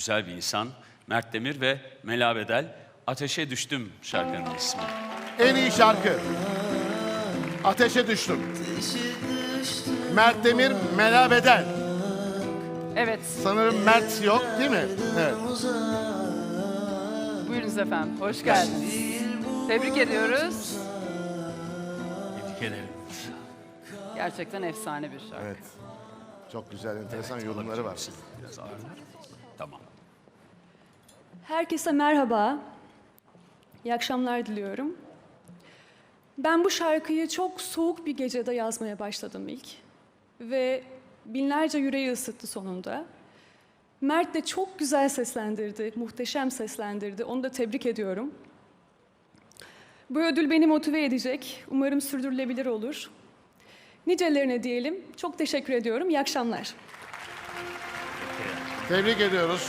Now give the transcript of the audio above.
güzel bir insan. Mert Demir ve Mela Bedel. Ateşe Düştüm şarkının ismi. En iyi şarkı. Ateşe düştüm. Mert Demir, Mela Bedel. Evet, Sanırım Mert yok değil mi? Evet. buyurunuz efendim. Hoş geldiniz. Tebrik ediyoruz. Tebrik ederim. Gerçekten efsane bir şarkı. Evet. Çok güzel, enteresan yorumları var. Biraz ağır. Tamam. Herkese merhaba. İyi akşamlar diliyorum. Ben bu şarkıyı çok soğuk bir gecede yazmaya başladım ilk. Ve binlerce yüreği ısıttı sonunda. Mert de çok güzel seslendirdi, muhteşem seslendirdi. Onu da tebrik ediyorum. Bu ödül beni motive edecek. Umarım sürdürülebilir olur. Nicelerine diyelim. Çok teşekkür ediyorum. İyi akşamlar. Tebrik ediyoruz.